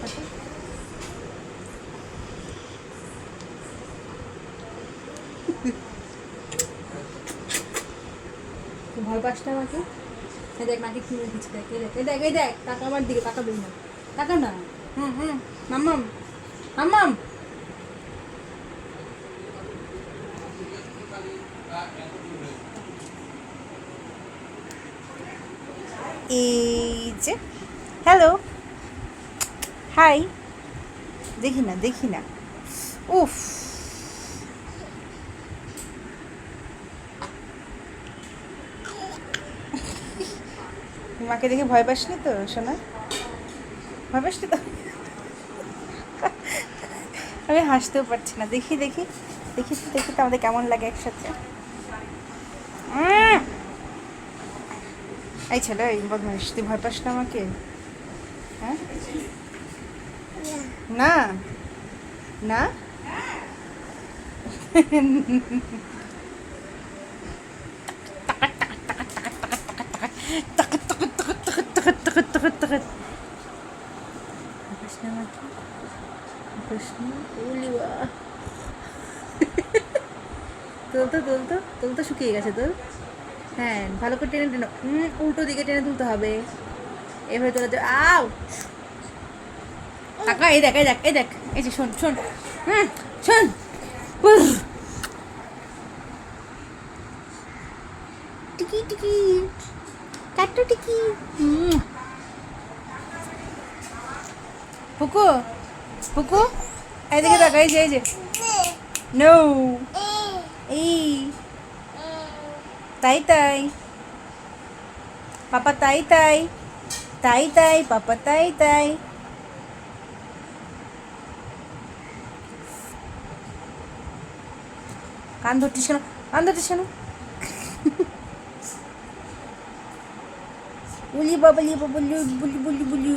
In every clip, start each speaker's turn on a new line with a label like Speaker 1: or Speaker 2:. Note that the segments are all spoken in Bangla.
Speaker 1: কাটা ভয় পাস না আমাকে। দেখ নাকি কিনে দিচ্ছে দেখ দেখ, এই দেখ এই দেখ, টাকা আমার দিকে টাকা দিই না। টাকা না? হুম হুম, মাম্মাম মাম্মাম।
Speaker 2: এই যে হ্যালো হাই। দেখি না দেখি না। উফ। মাকে দেখে ভয় পাসনি তো শোনা ভয় পাসনি তো? আমি হাসতেও পারছি না। দেখি দেখি। দেখি দেখি তো আমাদের কেমন লাগে একসাথে। এই ছেলে, এই বদমাইশ, তুই ভয় পাস না আমাকে? হ্যাঁ? না? না?
Speaker 1: পাস না আমাকে পাস না ওলি বাবা তোল তো, তোল তোল তো শুকিয়ে গেছে তোর হ্যাঁ ভালো করে টেনে টেনে উল্টো দিকে টেনে তুলতে হবে। এভাবে তোলা আও কাকা এই দেখ এই দেখ এই দেখ। এই যে, শোন শোন। হুম শোন। টিকি টিকি। কাট্টু টিকি। পুকু পুকু এদিকে দেখ, এই যে এই যে। নো এই। তাই তাই। পাপা, তাই তাই। তাই তাই, পাপা, তাই তাই। কান ধরছিস কেন? কান ধরছিস কেন? উলি বাবলি বাবলি বুলি বুলি বুলি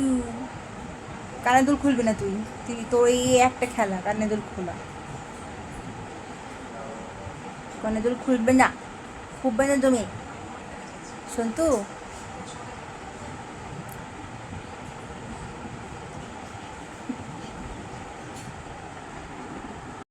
Speaker 1: কানে দুল খুলবি না তুই? তুই তোর এই একটা খেলা কানে দুল খোলা। কানে দুল খুলবে না। খুলবে না তুমি। সন্তু